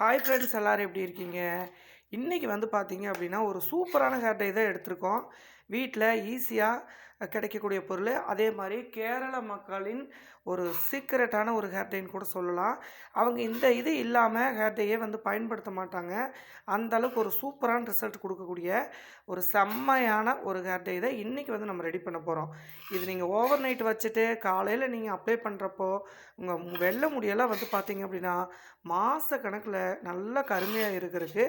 Hi friends எல்லோரும் எப்படி இருக்கீங்க? இன்றைக்கி வந்து பார்த்தீங்க அப்படின்னா ஒரு சூப்பரான ஹேர் டை தான் எடுத்திருக்கோம். வீட்டில் ஈஸியாக கிடைக்கக்கூடிய பொருள். அதே மாதிரி கேரள மக்களின் ஒரு சீக்ரெட்டான ஒரு ஹேர் டைன்னு கூட சொல்லலாம். அவங்க இந்த இது இல்லாமல் ஹேர்டையே வந்து பயன்படுத்த மாட்டாங்க. அந்த அளவுக்கு ஒரு சூப்பரான ரிசல்ட் கொடுக்கக்கூடிய ஒரு செம்மையான ஒரு ஹேர்டை தான் இன்றைக்கி வந்து நம்ம ரெடி பண்ண போகிறோம் இது நீங்கள் ஓவர் நைட் வச்சுட்டு காலையில் நீங்கள் அப்ளை பண்ணுறப்போ உங்கள் வெள்ளை முடியெல்லாம் வந்து பார்த்தீங்க அப்படின்னா மாத கணக்கில் நல்லா கருமையாக இருக்கிறதுக்கு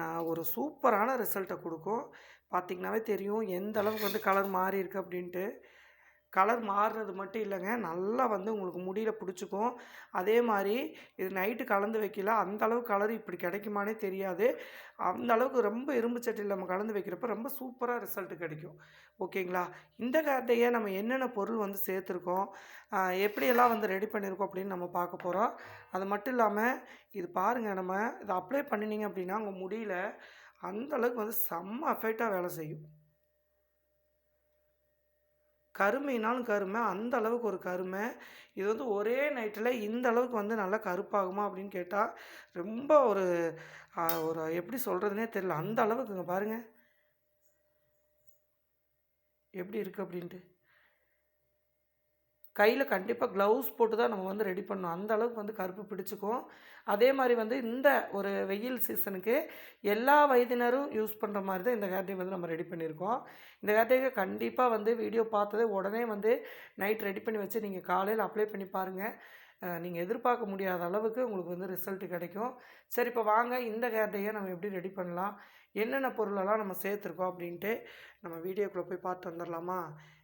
நான் ஒரு சூப்பரான ரிசல்ட்டை கொடுக்கும். பார்த்திங்கனாவே தெரியும் எந்த அளவுக்கு வந்து கலர் மாறி இருக்கு அப்படின்ட்டு. கலர் மாறுறது மட்டும் இல்லைங்க. நல்லா வந்து உங்களுக்கு முடியில் பிடிச்சிக்கும். அதே மாதிரி இது நைட்டு கலந்து வைக்கல. அந்த அளவுக்கு கலர் இப்படி கிடைக்குமானே தெரியாது. அந்த அளவுக்கு ரொம்ப இரும்பு சட்டியில் நம்ம கலந்து வைக்கிறப்ப ரொம்ப சூப்பராக ரிசல்ட் கிடைக்கும். ஓகேங்களா? இந்த கார்டையை நம்ம என்னென்ன பொருள் வந்து சேர்த்துருக்கோம்? எப்படியெல்லாம் வந்து ரெடி பண்ணியிருக்கோம் அப்படின்னு நம்ம பார்க்க போகிறோம் அது மட்டும் இல்லாமல் இது பாருங்கள் நம்ம இதை அப்ளை பண்ணினீங்க அப்படின்னா உங்கள் முடியல அந்த அளவுக்கு வந்து செம்ம அஃபெக்டாக வேலை செய்யும். கருமைனாலும் கருமை அந்த அளவுக்கு ஒரு கருமை. இது வந்து ஒரே நைட்டில் இந்த அளவுக்கு வந்து நல்லா கருப்பாகுமா அப்படின்னு கேட்டால் ரொம்ப ஒரு ஒரு எப்படி சொல்கிறதுனே தெரியல. அந்த அளவுக்குங்க பாருங்கள் எப்படி இருக்குது அப்படின்ட்டு. கையில் கண்டிப்பாக க்ளவுஸ் போட்டு தான் நம்ம வந்து ரெடி பண்ணணும். அந்த அளவுக்கு வந்து கருப்பு பிடிச்சிக்கும். அதே மாதிரி வந்து இந்த ஒரு வெயில் சீசனுக்கு எல்லா வயதினரும் யூஸ் பண்ணுற மாதிரி தான் இந்த ஹேர்டை வந்து நம்ம ரெடி பண்ணியிருக்கோம். இந்த ஹேர்டைக்கு கண்டிப்பாக வந்து வீடியோ பார்த்ததே உடனே வந்து நைட் ரெடி பண்ணி வச்சு நீங்கள் காலையில் அப்ளை பண்ணி பாருங்கள் நீங்கள் எதிர்பார்க்க முடியாத அளவுக்கு உங்களுக்கு வந்து ரிசல்ட் கிடைக்கும். சரி இப்போ வாங்க. இந்த ஹேர்டையை நம்ம எப்படி ரெடி பண்ணலாம்? என்னென்ன பொருளெல்லாம் நம்ம சேர்த்துருக்கோம் அப்படின்ட்டு நம்ம வீடியோக்குள்ளே போய் பார்த்து வந்துடலாமா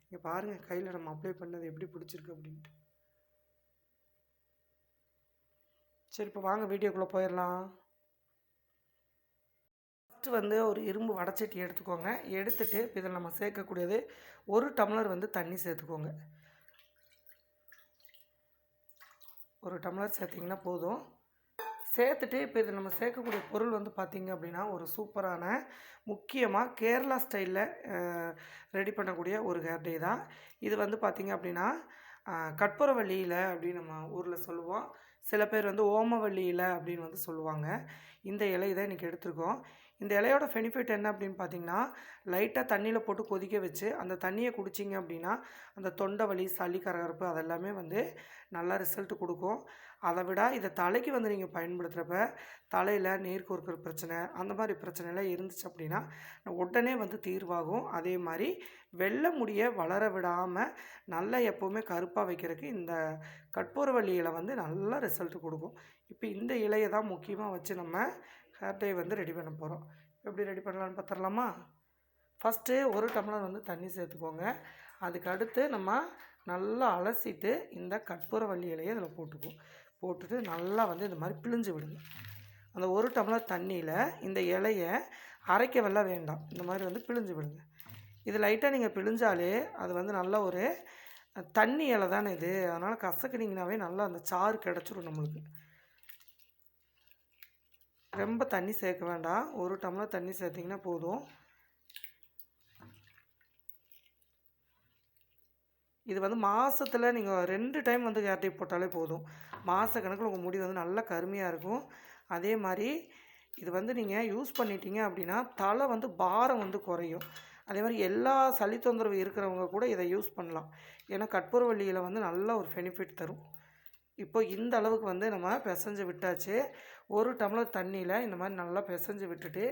இங்கே பாருங்கள் கையில் நம்ம அப்ளை பண்ணது எப்படி பிடிச்சிருக்கு அப்படின்ட்டு. சரி இப்போ வாங்க வீடியோக்குள்ளே போயிடலாம் ஃபஸ்ட்டு வந்து ஒரு இரும்பு வடச்சட்டி எடுத்துக்கோங்க. எடுத்துட்டு இதில் நம்ம சேர்க்கக்கூடியது ஒரு டம்ளர் வந்து தண்ணி சேர்த்துக்கோங்க. ஒரு டம்ளர் சேர்த்திங்கன்னா போதும். சேர்த்துட்டு இப்போ இதில் நம்ம சேர்க்கக்கூடிய பொருள் வந்து பார்த்திங்க அப்படின்னா ஒரு சூப்பரான முக்கியமாக கேரளா ஸ்டைலில் ரெடி பண்ணக்கூடிய ஒரு ஹேர் டே தான். இது வந்து பார்த்திங்க அப்படின்னா கற்பூரவள்ளியில் அப்படின்னு நம்ம ஊரில் சொல்லுவோம். சில பேர் வந்து ஓமவள்ளியில் அப்படின்னு வந்து சொல்லுவாங்க. இந்த இலை தான் இன்றைக்கி எடுத்திருக்கோம். இந்த இலையோட பெனிஃபிட் என்ன அப்படின்னு பார்த்தீங்கன்னா லைட்டாக தண்ணியில் போட்டு கொதிக்க வச்சு அந்த தண்ணியை குடிச்சிங்க அப்படின்னா அந்த தொண்டை வலி சளி கரகரப்பு அதெல்லாமே வந்து நல்லா ரிசல்ட் கொடுக்கும். அதை விட இதை தலைக்கு வந்து நீங்கள் பயன்படுத்துகிறப்ப தலையில் நேர்கோர்க்கிற பிரச்சனை அந்த மாதிரி பிரச்சனைலாம் இருந்துச்சு அப்படின்னா உடனே வந்து தீர்வாகும். அதே மாதிரி வெள்ளை முடியை வளர விடாமல் நல்லா எப்போவுமே கருப்பாக வைக்கிறதுக்கு இந்த கற்பூரவள்ளி இலை வந்து நல்ல ரிசல்ட் கொடுக்கும். இப்போ இந்த இலையை தான் முக்கியமாக வச்சு நம்ம ஹேர்டே வந்து ரெடி பண்ண போகிறோம் எப்படி ரெடி பண்ணலான்னு பார்த்துடலாமா? ஃபஸ்ட்டு ஒரு டம்ளர் வந்து தண்ணி சேர்த்துக்கோங்க. அதுக்கு அடுத்து நம்ம நல்லா அலசிட்டு இந்த கற்பூரவள்ளி இலையை இதில் போட்டுக்குவோம். போட்டுட்டு நல்லா வந்து இந்த மாதிரி பிழிஞ்சு விடுங்க. அந்த ஒரு டம்ளர் தண்ணியில் இந்த இலையை அரைக்க வெள்ள வேண்டாம். இந்த மாதிரி வந்து பிழிஞ்சு விடுங்க. இது லைட்டாக நீங்கள் பிழிஞ்சாலே அது வந்து நல்ல ஒரு தண்ணி இலை தானே இது. அதனால் கசக்குனிங்கனாவே நல்லா அந்த சாறு கிடச்சிரும் நம்மளுக்கு. ரொம்ப தண்ணி சேர்க்க வேண்டாம். ஒரு டம்ளர் தண்ணி சேர்த்திங்கன்னா போதும். இது வந்து மாதத்தில் நீங்கள் ரெண்டு டைம் வந்து கேரட்டி போட்டாலே போதும். மாத கணக்கில் உங்கள் முடி வந்து நல்லா கருமையாக இருக்கும். அதே மாதிரி இது வந்து நீங்கள் யூஸ் பண்ணிட்டீங்க அப்படின்னா தலை வந்து பாரம் வந்து குறையும். அதே மாதிரி எல்லா சளி தொந்தரவு இருக்கிறவங்க கூட இதை யூஸ் பண்ணலாம். ஏன்னா கற்பூரவள்ளியில் வந்து நல்ல ஒரு பெனிஃபிட் தரும். இப்போ இந்த அளவுக்கு வந்து நம்ம பிசைஞ்சு விட்டாச்சு. ஒரு டம்ளர் தண்ணியில் இந்த மாதிரி நல்லா பிசைஞ்சு விட்டுட்டு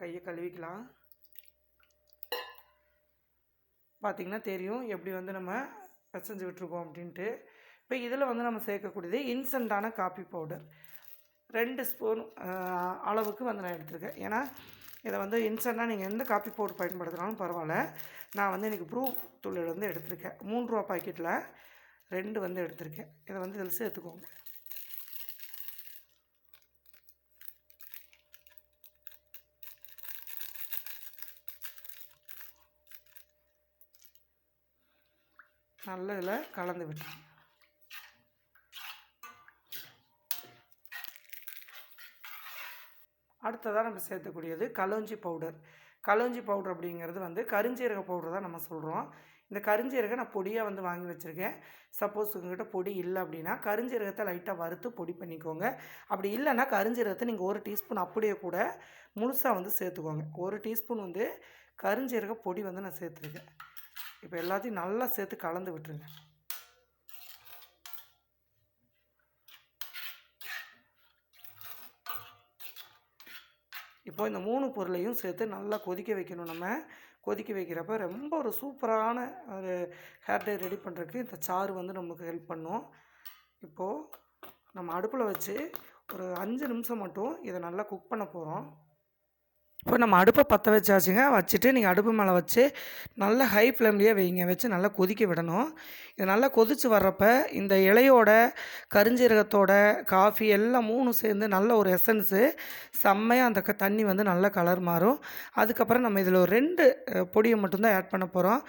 கையை கழுவிக்கலாம். பார்த்திங்கன்னா தெரியும் எப்படி வந்து நம்ம பிசைஞ்சு விட்டுருக்கோம் அப்படின்ட்டு. இப்போ இதில் வந்து நம்ம சேர்க்கக்கூடியது இன்ஸ்டண்ட்டான காப்பி பவுடர். ரெண்டு ஸ்பூன் அளவுக்கு வந்து நான் எடுத்திருக்கேன். ஏன்னா இதை வந்து இன்ஸ்டண்ட்டாக நீங்கள் எந்த காப்பி பவுடர் பயன்படுத்தினாலும் பரவாயில்ல. நான் வந்து இன்றைக்கி ப்ரூ தூள் வந்து எடுத்திருக்கேன். மூணு ரூபா பாக்கெட்டில் ரெண்டு வந்து எடுத்திருக்கேன். இதை வந்து இதில் சேர்த்துக்கோங்க. நல்ல இதில் கலந்து விட்டுருங்க. அடுத்ததாக நம்ம சேர்த்தக்கூடியது கலோஞ்சி பவுடர். கலோஞ்சி பவுடர் அப்படிங்கிறது வந்து கருஞ்சீரக பவுடர் தான் நம்ம சொல்கிறோம் இந்த கருஞ்சீரகை நான் பொடியாக வந்து வாங்கி வச்சுருக்கேன். சப்போஸ் உங்ககிட்ட பொடி இல்லை அப்படின்னா கருஞ்சீரகத்தை லைட்டாக வறுத்து பொடி பண்ணிக்கோங்க. அப்படி இல்லைன்னா கருஞ்சீரகத்தை நீங்கள் ஒரு டீஸ்பூன் அப்படியே கூட முழுசாக வந்து சேர்த்துக்கோங்க. ஒரு டீஸ்பூன் வந்து கருஞ்சீரக பொடி வந்து நான் சேர்த்துருக்கேன். இப்போ எல்லாத்தையும் நல்லா சேர்த்து கலந்து விட்டுருங்க. இப்போ இந்த மூணு பொருளையும் சேர்த்து நல்லா கொதிக்க வைக்கணும் நம்ம. கொதிக்க வைக்கிறப்ப ரொம்ப ஒரு சூப்பரான ஒரு ஹேர் டை ரெடி பண்ணுறதுக்கு இந்த சாறு வந்து நமக்கு ஹெல்ப் பண்ணும். இப்போது நம்ம அடுப்பில் வச்சு ஒரு அஞ்சு நிமிஷம் மட்டும் இதை நல்லா குக் பண்ண போகிறோம் இப்போ நம்ம அடுப்பை பற்ற வச்சாச்சுங்க. வச்சுட்டு நீங்கள் அடுப்பு மேலே வச்சு நல்லா ஹை ஃப்ளேம்லேயே வைங்க. வச்சு நல்லா கொதிக்க விடணும். இது நல்லா கொதித்து வர்றப்ப இந்த இலையோட கருஞ்சீரகத்தோட காஃபி எல்லாம் மூணும் சேர்ந்து நல்ல ஒரு எசன்ஸு செம்மையாக அந்த க தண்ணி வந்து நல்ல கலர் மாறும். அதுக்கப்புறம் நம்ம இதில் ஒரு ரெண்டு பொடியை மட்டும்தான் ஆட் பண்ண போகிறோம்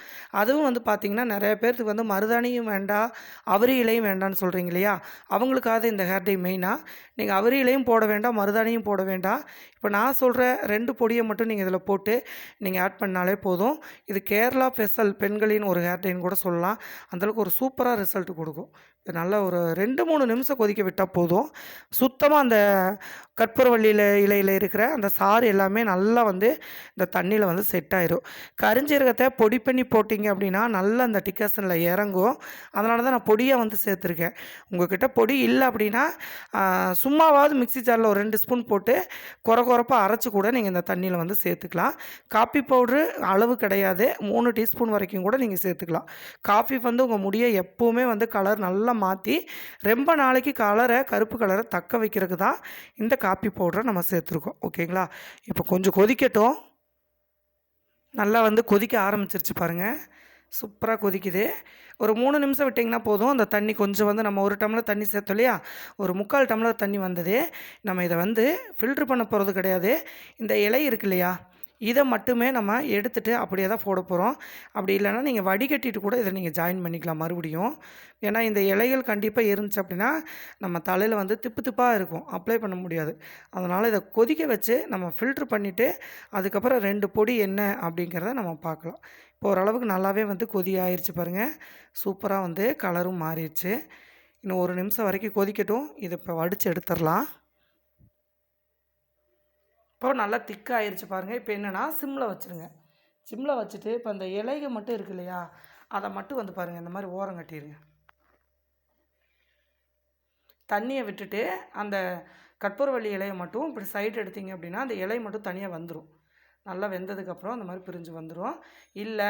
அதுவும் வந்து பார்த்திங்கன்னா நிறைய பேர்த்துக்கு வந்து மருதாணியும் வேண்டாம் அவரி இலையும் வேண்டாம்னு சொல்கிறீங்க இல்லையா? அவங்களுக்காக இந்த ஹேர் டை மெயினாக நீங்கள் அவரி இலையும் போட வேண்டாம் மருதாணியும் போட வேண்டாம். இப்போ நான் சொல்கிற ரெண்டு பொடியை மட்டும் நீங்கள் இதில் போட்டு நீங்கள் ஆட் பண்ணாலே போதும். இது கேரளா ஸ்பெஷல் பெண்களின் ஒரு ஹேர் டைன்னு கூட சொல்லலாம். அந்தளவுக்கு ஒரு சூப்பராக ரிசல்ட் கொடுக்கும். நல்ல ஒரு ரெண்டு மூணு நிமிஷம் கொதிக்க விட்டால் போதும். சுத்தமாக அந்த கற்பூரவள்ளியில் இலையில் இருக்கிற அந்த சாறு எல்லாமே நல்லா வந்து இந்த தண்ணியில் வந்து செட் ஆயிரும். கரிஞ்சீரகத்தை பொடி பண்ணி போட்டிங்க அப்படின்னா நல்லா அந்த டிக்கசனில் இறங்கும். அதனால தான் நான் பொடியாக வந்து சேர்த்துருக்கேன். உங்கள்கிட்ட பொடி இல்லை அப்படின்னா சும்மாவாவது மிக்ஸி ஜாரில் ஒரு ரெண்டு ஸ்பூன் போட்டு குறை குறைப்பாக அரைச்சி கூட நீங்கள் இந்த தண்ணியில் வந்து சேர்த்துக்கலாம். காஃபி பவுட்ரு அளவு கிடையாது. மூணு டீஸ்பூன் வரைக்கும் கூட நீங்கள் சேர்த்துக்கலாம். காஃபி வந்து உங்கள் முடியை எப்போவுமே வந்து கலர் நல்லா மாற்றி ரொம்ப நாளைக்கு கலரை கருப்பு கலரை தக்க வைக்கிறதுக்கு தான் இந்த காப்பி பவுடரை நம்ம சேர்த்துருக்கோம். ஓகேங்களா? இப்போ கொஞ்சம் கொதிக்கட்டும். நல்லா வந்து கொதிக்க ஆரம்பிச்சிருச்சு பாருங்கள் சூப்பராக கொதிக்குது. ஒரு மூணு நிமிஷம் விட்டிங்கன்னா போதும். அந்த தண்ணி கொஞ்சம் வந்து நம்ம ஒரு டம்ளர் தண்ணி சேர்த்தோம் இல்லையா? ஒரு முக்கால் டம்ளர் தண்ணி வந்தது. நம்ம இதை வந்து ஃபில்ட்ரு பண்ண போகிறது கிடையாது. இந்த இலை இருக்கு இல்லையா? இதை மட்டுமே நம்ம எடுத்துகிட்டு அப்படியே தான் போட போகிறோம் அப்படி இல்லைன்னா நீங்கள் வடிகட்டிட்டு கூட இதை நீங்கள் ஜாயின் பண்ணிக்கலாம் மறுபடியும். ஏன்னா இந்த இலைகள் கண்டிப்பாக இருந்துச்சு அப்படின்னா நம்ம தலையில் வந்து திப்பு திப்பாக இருக்கும். அப்ளை பண்ண முடியாது. அதனால் இதை கொதிக்க வச்சு நம்ம ஃபில்ட்ரு பண்ணிவிட்டு அதுக்கப்புறம் ரெண்டு பொடி என்ன அப்படிங்கிறத நம்ம பார்க்கலாம். இப்போ ஓரளவுக்கு நல்லாவே வந்து கொதி ஆயிடுச்சு பாருங்கள் சூப்பராக வந்து கலரும் மாறிடுச்சு. இன்னும் ஒரு நிமிஷம் வரைக்கும் கொதிக்கட்டும். இதை இப்போ வடித்து எடுத்துடலாம். இப்போ நல்லா திக்காயிருச்சு பாருங்கள் இப்போ என்னென்னா சிம்மில் வச்சுருங்க. சிம்மில் வச்சுட்டு இப்போ அந்த இலைக மட்டும் இருக்கு இல்லையா அதை மட்டும் வந்து பாருங்கள் இந்த மாதிரி ஓரம் கட்டிடுங்க தண்ணியை விட்டுட்டு அந்த கற்பூரவள்ளி இலையை மட்டும் இப்படி சைடு எடுத்தீங்க அப்படின்னா அந்த இலை மட்டும் தனியாக வந்துடும் நல்லா வெந்ததுக்கப்புறம் அந்த மாதிரி பிரிஞ்சு வந்துடும் இல்லை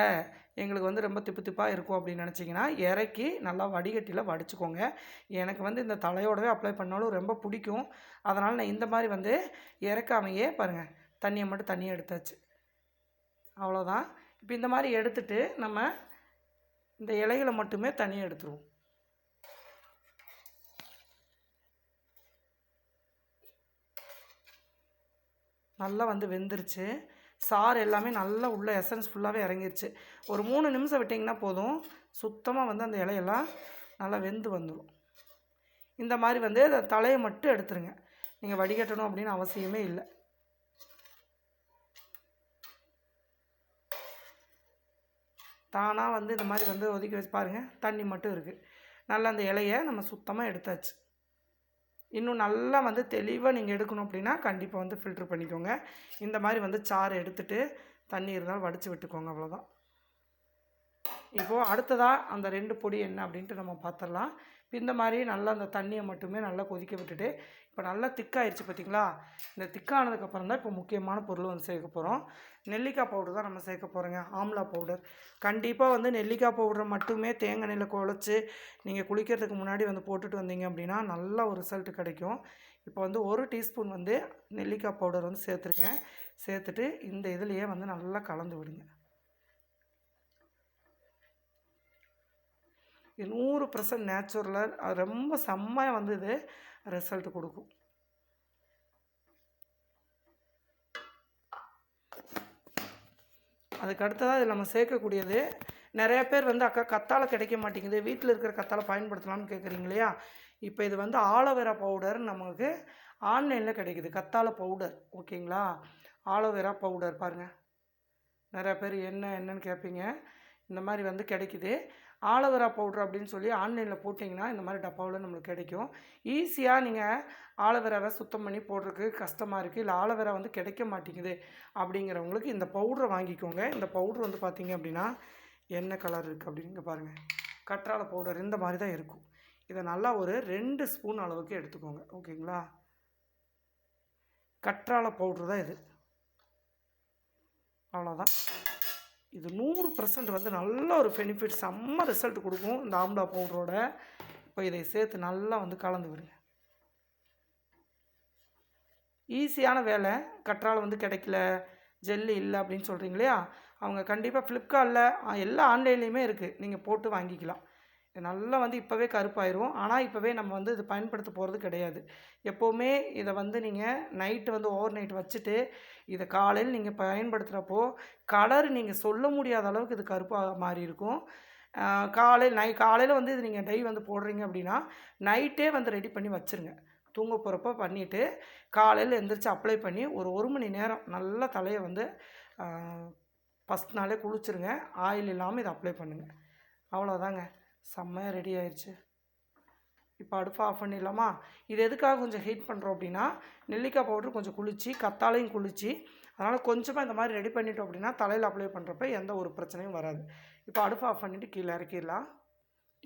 எங்களுக்கு வந்து ரொம்ப திப்பு திப்பாக இருக்கும் அப்படின்னு நினச்சிங்கன்னா இறக்கி நல்லா வடிகட்டியில் வடிச்சுக்கோங்க. எனக்கு வந்து இந்த தலையோடவே அப்ளை பண்ணாலும் ரொம்ப பிடிக்கும். அதனால் நான் இந்த மாதிரி வந்து இறக்காமையே பாருங்கள் தண்ணியை மட்டும் தண்ணியை எடுத்தாச்சு. அவ்வளோதான் இப்போ இந்த மாதிரி எடுத்துட்டு நம்ம இந்த இலைகளை மட்டுமே தனியாக எடுத்துருவோம். நல்லா வந்து வெந்துருச்சு. சாறு எல்லாமே நல்லா உள்ள எசன்ஸ் ஃபுல்லாகவே இறங்கிருச்சு. ஒரு மூணு நிமிஷம் விட்டிங்கன்னா போதும். சுத்தமாக வந்து அந்த இலையெல்லாம் நல்லா வெந்து வந்துடும். இந்த மாதிரி வந்து அந்த தலையை மட்டும் எடுத்துருங்க. நீங்கள் வடிகட்டணும் அப்படின்னு அவசியமே இல்லை. தானாக வந்து இந்த மாதிரி வந்து ஒதுக்கி வச்சு பாருங்கள் தண்ணி மட்டும் இருக்குது நல்லா அந்த இலையை நம்ம சுத்தமாக எடுத்தாச்சு. இன்னும் நல்லா வந்து தெளிவாக நீங்கள் எடுக்கணும் அப்படின்னா கண்டிப்பாக வந்து ஃபில்ட்ரு பண்ணிக்கோங்க. இந்த மாதிரி வந்து சாறு எடுத்துகிட்டு தண்ணி இருந்தாலும் வடித்து விட்டுக்கோங்க அவ்வளோதான் இப்போது அடுத்ததாக அந்த ரெண்டு பொடி என்ன அப்படின்ட்டு நம்ம பார்த்துடலாம் இப்போ இந்த மாதிரி நல்லா அந்த தண்ணியை மட்டுமே நல்லா கொதிக்க விட்டுட்டு இப்போ நல்லா திக்காயிருச்சு பார்த்தீங்களா இந்த திக்கானதுக்கப்புறம் தான் இப்போ முக்கியமான பொருள் வந்து சேர்க்க போகிறோம் நெல்லிக்காய் பவுடர் தான் நம்ம சேர்க்க போகிறோங்க ஆம்லா பவுடர் கண்டிப்பாக வந்து நெல்லிக்காய் பவுடரை மட்டுமே தேங்காய் எண்ணெயில் குழச்சி நீங்கள் குளிக்கிறதுக்கு முன்னாடி வந்து போட்டுட்டு வந்தீங்க அப்படின்னா நல்ல ஒரு ரிசல்ட் கிடைக்கும். இப்போ வந்து ஒரு டீஸ்பூன் வந்து நெல்லிக்காய் பவுடர் வந்து சேர்த்துருக்கேன். சேர்த்துட்டு இந்த இதுலேயே வந்து நல்லா கலந்து விடுங்க. நூறு பர்சன்ட் நேச்சுரலாக அது ரொம்ப செம்மையாக வந்து இது ரிசல்ட் கொடுக்கும். அதுக்கு அடுத்ததாக இதில் நம்ம சேர்க்கக்கூடியது நிறைய பேர் வந்து அக்கா கத்தாழை கிடைக்க மாட்டேங்குது வீட்டில் இருக்கிற கத்தாழை பயன்படுத்தலாம்னு கேட்குறீங்க இல்லையா? இப்போ இது வந்து ஆலோவேரா பவுடர் நமக்கு ஆன்லைனில் கிடைக்குது கத்தாழை பவுடர் ஓகேங்களா? ஆலோவேரா பவுடர் பாருங்கள் நிறையா பேர் என்ன என்னன்னு கேட்பீங்க. இந்த மாதிரி வந்து கிடைக்குது. ஆலோவேரா பவுட்ரு அப்படின்னு சொல்லி ஆன்லைனில் போட்டிங்கன்னா இந்த மாதிரி டப்பாவில் நம்மளுக்கு கிடைக்கும். ஈஸியாக நீங்கள் ஆலோவேராவை சுத்தம் பண்ணி போடுறதுக்கு கஷ்டமாக இருக்குது இல்லை ஆலோவேரா வந்து கிடைக்க மாட்டேங்குது அப்படிங்கிறவங்களுக்கு இந்த பவுடரை வாங்கிக்கோங்க. இந்த பவுட்ரு வந்து பார்த்தீங்க அப்படின்னா என்ன கலர் இருக்குது அப்படின்னு பாருங்கள் கற்றாழை பவுடர் இந்த மாதிரி தான் இருக்கும். இதை நல்லா ஒரு ரெண்டு ஸ்பூன் அளவுக்கு எடுத்துக்கோங்க. ஓகேங்களா? கற்றாழை பவுட்ரு தான் இது. அவ்வளோதான் இது நூறு பர்சன்ட் வந்து நல்ல ஒரு பெனிஃபிட் செம்ம ரிசல்ட் கொடுக்கும் இந்த ஆம்லா பவுடரோட இப்போ இதை சேர்த்து நல்லா வந்து கலந்து விடுங்க. ஈஸியான வேலை. கற்றால் வந்து கிடைக்கல. ஜெல்லு இல்லை அப்படின்னு சொல்கிறீங்க இல்லையா? அவங்க கண்டிப்பாக ஃப்ளிப்கார்ட்டில் எல்லா ஆன்லைன்லேயுமே இருக்குது நீங்கள் போட்டு வாங்கிக்கலாம். நல்லா வந்து இப்போவே கருப்பாயிரும். ஆனால் இப்போவே நம்ம வந்து இது பயன்படுத்த போகிறது கிடையாது. எப்போவுமே இதை வந்து நீங்கள் நைட்டு வந்து ஓவர் நைட் வச்சுட்டு இதை காலையில் நீங்கள் பயன்படுத்துகிறப்போ கலர் நீங்கள் சொல்ல முடியாத அளவுக்கு இது கருப்பாக மாறி இருக்கும் காலையில் நை காலையில் வந்து இது நீங்கள் டை வந்து போடுறீங்க அப்படின்னா நைட்டே வந்து ரெடி பண்ணி வச்சுருங்க. தூங்க போகிறப்ப பண்ணிவிட்டு காலையில் எந்திரிச்சு அப்ளை பண்ணி ஒரு ஒரு மணி நேரம் நல்லா தலையை வந்து ஃபஸ்ட் நாளே குளிச்சுருங்க. ஆயில் இல்லாமல் இதை அப்ளை பண்ணுங்கள் அவ்வளோதாங்க செம்மையாக ரெடி ஆயிடுச்சு இப்போ அடுப்பை ஆஃப் பண்ணிடலாமா? இது எதுக்காக கொஞ்சம் ஹீட் பண்ணுறோம் அப்படின்னா நெல்லிக்காய் பவுட்ரு கொஞ்சம் குளிச்சு கத்தாலையும் குளிச்சு அதனால் கொஞ்சமாக இந்த மாதிரி ரெடி பண்ணிட்டோம் அப்படின்னா தலையில் அப்ளை பண்ணுறப்ப எந்த ஒரு பிரச்சனையும் வராது. இப்போ அடுப்பை ஆஃப் பண்ணிவிட்டு கீழே இறக்கிடலாம்.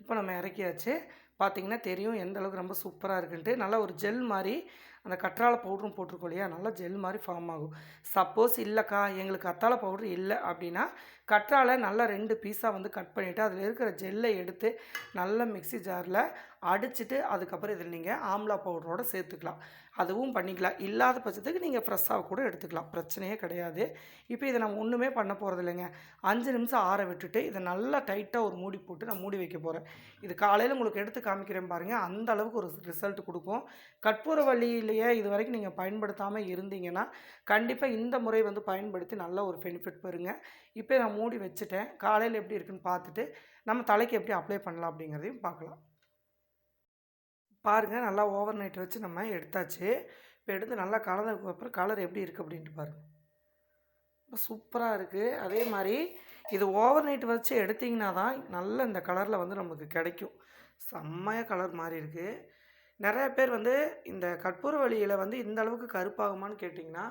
இப்போ நம்ம இறக்கியாச்சு. பார்த்தீங்கன்னா தெரியும் எந்த அளவுக்கு ரொம்ப சூப்பராக இருக்குன்ட்டு. நல்லா ஒரு ஜெல் மாதிரி அந்த கற்றாழை பவுடரும் போட்டிருக்கோம் இல்லையா? நல்லா ஜெல் மாதிரி ஃபார்ம் ஆகும். சப்போஸ் இல்லைக்கா எங்களுக்கு கத்தாழை பவுடர் இல்லை அப்படின்னா கற்றாழை நல்லா ரெண்டு பீஸாக வந்து கட் பண்ணிவிட்டு அதில் இருக்கிற ஜெல்லை எடுத்து நல்ல மிக்ஸி ஜாரில் அடிச்சுட்டு அதுக்கப்புறம் இதில் நீங்கள் ஆம்லா பவுடரோடு சேர்த்துக்கலாம். அதுவும் பண்ணிக்கலாம். இல்லாத பட்சத்துக்கு நீங்கள் ஃப்ரெஷ்ஷாக கூட எடுத்துக்கலாம். பிரச்சனையே கிடையாது. இப்போ இதை நம்ம ஒன்றுமே பண்ண போகிறது இல்லைங்க. அஞ்சு நிமிஷம் ஆற விட்டுட்டு இதை நல்லா டைட்டாக ஒரு மூடி போட்டு நான் மூடி வைக்க போகிறேன் இது காலையில் உங்களுக்கு எடுத்து காமிக்கிறேன் பாருங்கள் அந்த அளவுக்கு ஒரு ரிசல்ட் கொடுக்கும். கற்பூர வழியிலேயே இது வரைக்கும் நீங்கள் பயன்படுத்தாமல் இருந்தீங்கன்னா கண்டிப்பாக இந்த முறை வந்து பயன்படுத்தி நல்ல ஒரு பெனிஃபிட் பெறுங்க. இப்போ நான் மூடி வச்சுட்டேன். காலையில் எப்படி இருக்குன்னு பார்த்துட்டு நம்ம தலைக்கு எப்படி அப்ளை பண்ணலாம் அப்படிங்கிறதையும் பார்க்கலாம். பாருங்கள் நல்லா ஓவர் நைட் வச்சு நம்ம எடுத்தாச்சு. இப்போ எடுத்து நல்லா கலந்ததுக்கு அப்புறம் கலர் எப்படி இருக்குது அப்படின்ட்டு பாருங்கள் சூப்பராக இருக்குது அதே மாதிரி இது ஓவர் நைட் வச்சு எடுத்திங்கன்னா தான் நல்ல இந்த கலரில் வந்து நமக்கு கிடைக்கும். செம்மையாக கலர் மாறி இருக்குது நிறைய பேர் வந்து இந்த கற்பூர வழியில் வந்து இந்த அளவுக்கு கருப்பாகுமான்னு கேட்டிங்கன்னா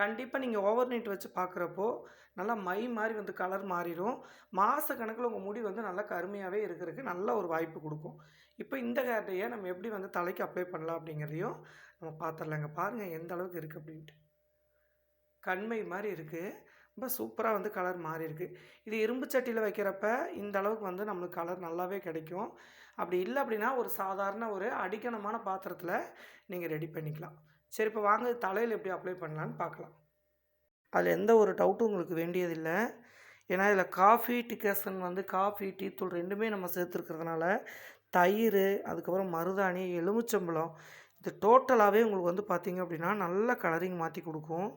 கண்டிப்பாக நீங்கள் ஓவர் நைட் வச்சு பார்க்குறப்போ நல்லா மை மாதிரி வந்து கலர் மாறிடும். மாத கணக்கில் உங்கள் முடி வந்து நல்லா கருமையாகவே இருக்கிறதுக்கு நல்ல ஒரு வாய்ப்பு கொடுக்கும். இப்போ இந்த கேட்டையை நம்ம எப்படி வந்து தலைக்கு அப்ளை பண்ணலாம் அப்படிங்கிறதையும் நம்ம பார்த்துடலாங்க பாருங்கள் எந்த அளவுக்கு இருக்குது அப்படின்ட்டு. கண்மை மாதிரி இருக்குது ரொம்ப சூப்பராக வந்து கலர் மாறி இருக்குது இது இரும்பு சட்டியில் வைக்கிறப்ப இந்த அளவுக்கு வந்து நம்மளுக்கு கலர் நல்லாவே கிடைக்கும். அப்படி இல்லை அப்படின்னா ஒரு சாதாரண ஒரு அடிக்கணமான பாத்திரத்தில் நீங்கள் ரெடி பண்ணிக்கலாம். சரி இப்போ வாங்க தலையில் எப்படி அப்ளை பண்ணலான்னு பார்க்கலாம் அதில் எந்த ஒரு டவுட்டும் உங்களுக்கு வேண்டியதில்லை. ஏன்னா இதில் காஃபி டிகேசன் வந்து காஃபி டீத்தூள் ரெண்டுமே நம்ம சேர்த்துருக்கிறதுனால தயிர் அதுக்கப்புறம் மருதாணி எலுமிச்சம்பழம் இது டோட்டலாகவே உங்களுக்கு வந்து பார்த்திங்க அப்படின்னா நல்ல கலரிங் மாற்றி கொடுக்கும்.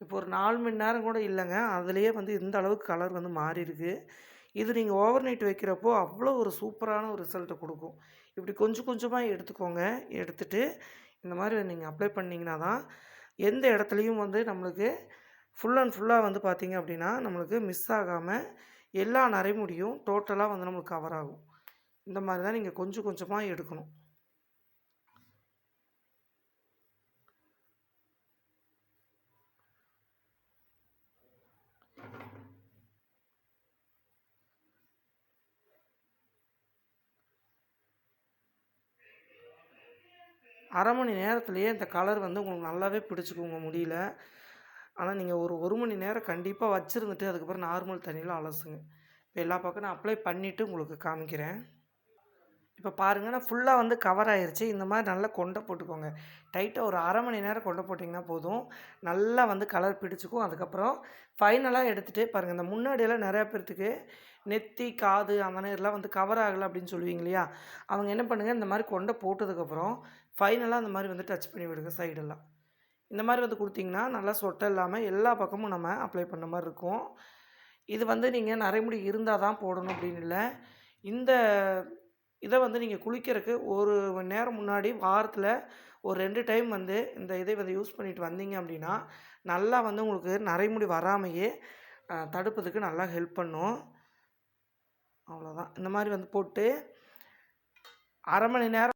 இப்போ ஒரு நாலு மணி நேரம் கூட இல்லைங்க. அதுலேயே வந்து இந்த அளவுக்கு கலர் வந்து மாறி இருக்குது இது நீங்கள் ஓவர் நைட் வைக்கிறப்போ அவ்வளோ ஒரு சூப்பரான ஒரு ரிசல்ட்டை கொடுக்கும். இப்படி கொஞ்சம் கொஞ்சமாக எடுத்துக்கோங்க. எடுத்துகிட்டு இந்த மாதிரி நீங்கள் அப்ளை பண்ணிங்கன்னா தான் எந்த இடத்துலையும் வந்து நம்மளுக்கு ஃபுல் அண்ட் ஃபுல்லாக வந்து பார்த்திங்க அப்படின்னா நம்மளுக்கு மிஸ் ஆகாமல் எல்லா நரைமுடியும் டோட்டலாக வந்து நம்மளுக்கு கவர் ஆகும். இந்த மாதிரி தான் நீங்கள் கொஞ்சம் கொஞ்சமாக எடுக்கணும். அரை மணி நேரத்துலேயே இந்த கலர் வந்து உங்களுக்கு நல்லாவே பிடிச்சிக்குங்க முடியல. ஆனால் நீங்கள் ஒரு ஒரு மணி நேரம் கண்டிப்பாக வச்சுருந்துட்டு அதுக்கப்புறம் நார்மல் தண்ணியில் அலசுங்க. இப்போ எல்லா பக்கம் நான் அப்ளை பண்ணிவிட்டு உங்களுக்கு காமிக்கிறேன். இப்போ பாருங்கள் நான் ஃபுல்லாக வந்து கவர் ஆயிடுச்சு இந்த மாதிரி நல்லா கொண்டை போட்டுக்கோங்க. டைட்டாக ஒரு அரை மணி நேரம் கொண்டை போட்டிங்கன்னா போதும். நல்லா வந்து கலர் பிடிச்சிக்கும். அதுக்கப்புறம் ஃபைனலாக எடுத்துகிட்டு பாருங்கள் இந்த முன்னாடியெல்லாம் நிறையா பேர்த்துக்கு நெத்தி காது அந்த மாதிரிலாம் வந்து கவர் ஆகலை அப்படின்னு சொல்லுவீங்க இல்லையா? அவங்க என்ன பண்ணுங்கள் இந்த மாதிரி கொண்டை போட்டதுக்கப்புறம் ஃபைனலாக அந்த மாதிரி வந்து டச் பண்ணி விடுங்க சைடெல்லாம். இந்த மாதிரி வந்து கொடுத்திங்கன்னா நல்லா சொட்டை இல்லாமல் எல்லா பக்கமும் நம்ம அப்ளை பண்ண மாதிரி இருக்கும். இது வந்து நீங்கள் நரைமுடி இருந்தால் தான் போடணும் அப்படின்னு இல்லை. இந்த இதை வந்து நீங்கள் குளிக்கிறதுக்கு ஒரு மணி நேரம் முன்னாடி வாரத்தில் ஒரு ரெண்டு டைம் வந்து இந்த இதை வந்து யூஸ் பண்ணிட்டு வந்தீங்க அப்படின்னா நல்லா வந்து உங்களுக்கு நரைமுடி வராமையே தடுப்பதுக்கு நல்லா ஹெல்ப் பண்ணும். அவ்வளோதான் இந்த மாதிரி வந்து போட்டு அரை மணி நேரம்